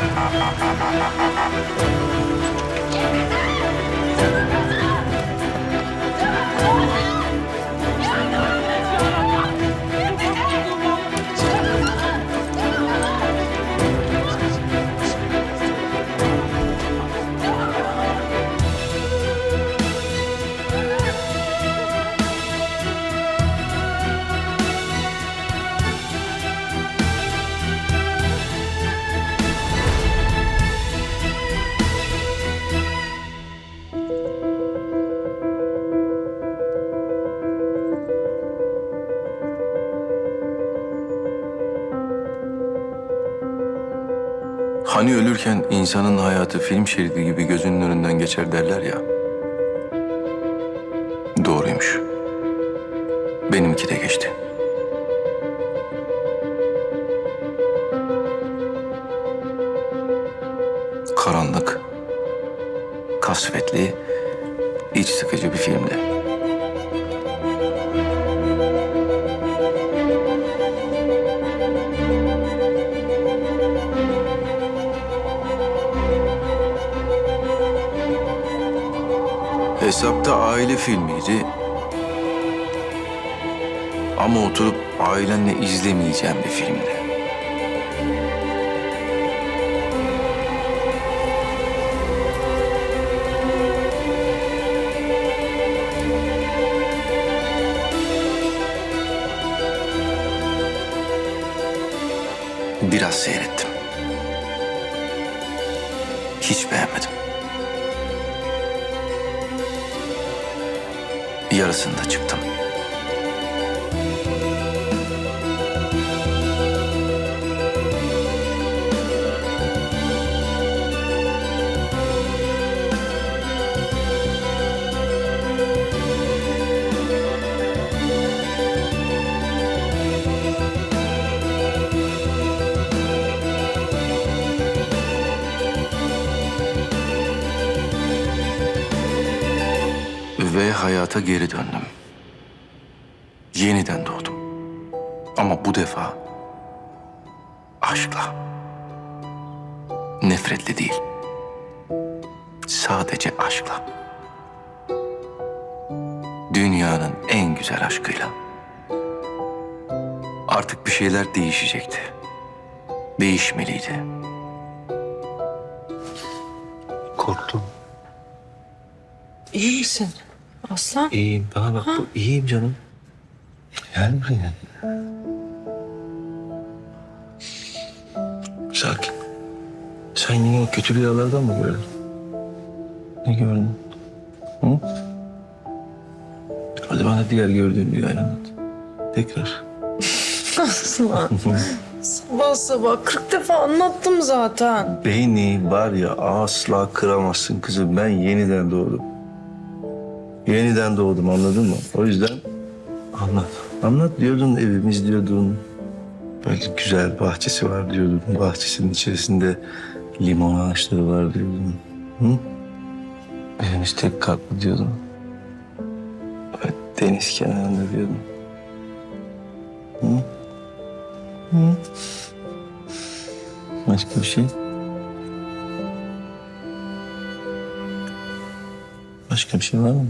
Thank you. Hani ölürken insanın hayatı film şeridi gibi gözünün önünden geçer derler ya. Doğruymuş. Benimki de geçti. Karanlık, kasvetli, iç sıkıcı bir filmdi. Hesapta aile filmiydi. Ama oturup ailenle izlemeyeceğim bir filmdi. Biraz seyrettim. Hiç beğenmedim. Yarısında çıktım. Ve hayata geri döndüm. Yeniden doğdum. Ama bu defa aşkla. Nefretle değil. Sadece aşkla. Dünyanın en güzel aşkıyla. Artık bir şeyler değişecekti. Değişmeliydi. Korktum. İyi misin? Aslan? İyiyim. Bana bak bu iyiyim canım. Gel buraya. Sakin. Sen yine o kötü rüyalardan mı gördün? Ne gördün? Hı? Hadi bana diğer gördüğün rüyayı anlat. Tekrar. Aslan. sabah sabah 40 defa anlattım zaten. Beni var ya asla kıramazsın kızım. Ben yeniden doğdum. Yeniden doğdum anladın mı? O yüzden anlat. Anlat diyordun evimiz diyordun. Böyle güzel bahçesi var diyordun. Bahçesinin içerisinde limon ağaçları var diyordun. Hı? Evimiz tek katlı diyordun. Böyle deniz kenarında diyordun. Hı? Hı? Başka bir şey? Başka bir şey var mı?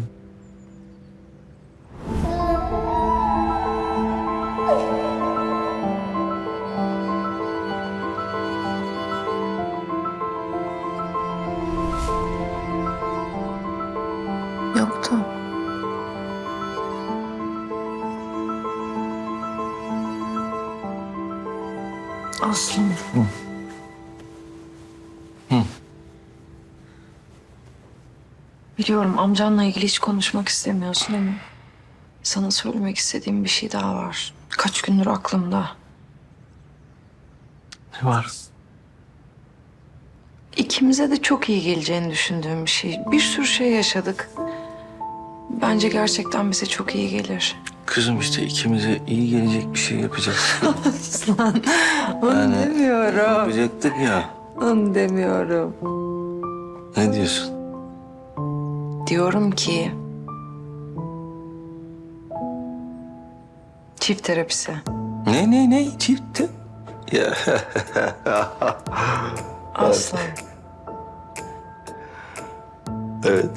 Aslan. Biliyorum amcanla ilgili hiç konuşmak istemiyorsun ama... ...sana söylemek istediğim bir şey daha var. Kaç gündür aklımda. Ne var? İkimize de çok iyi geleceğini düşündüğüm bir şey. Bir sürü şey yaşadık. Bence gerçekten bize çok iyi gelir. Kızım işte ikimize iyi gelecek bir şey yapacağız. Aslan, onu Yani- demiyorum. Yapacaktık ya. Onu demiyorum. Ne diyorsun? Diyorum ki... Çift terapisi. Ne ne ne çifti? Ya Aslan. Evet.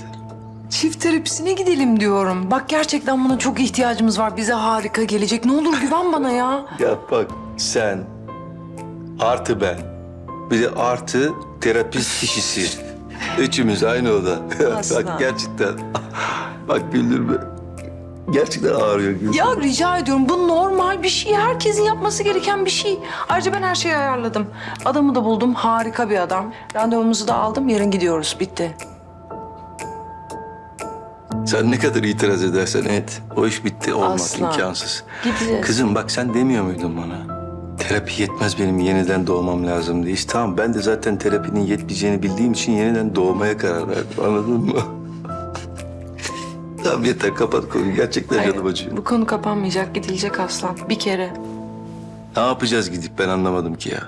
Çift terapisine gidelim diyorum. Bak gerçekten buna çok ihtiyacımız var. Bize harika gelecek. Ne olur güven bana ya. Ya bak sen artı ben. Bir de artı terapist kişisi. Üçümüz aynı oda. Aslan. bak gerçekten. Bak güldürme. Gerçekten ağrıyor güldürme. Ya rica ediyorum bu normal bir şey. Herkesin yapması gereken bir şey. Ayrıca ben her şeyi ayarladım. Adamı da buldum. Harika bir adam. Randevumuzu da aldım. Yarın gidiyoruz. Bitti. Sen ne kadar itiraz edersen et. O iş bitti olmaz Aslan. imkansız. Gideceğiz. Kızım bak sen demiyor muydun bana? Terapi yetmez benim yeniden doğmam lazım diye. İşte tamam ben de zaten terapinin yetmeyeceğini bildiğim için yeniden doğmaya karar verdim. Anladın mı? tamam yeter kapat konuyu. Gerçekten Hayır, canım acıyor. bu konu kapanmayacak. Gidilecek aslan. Bir kere. Ne yapacağız gidip ben anlamadım ki ya.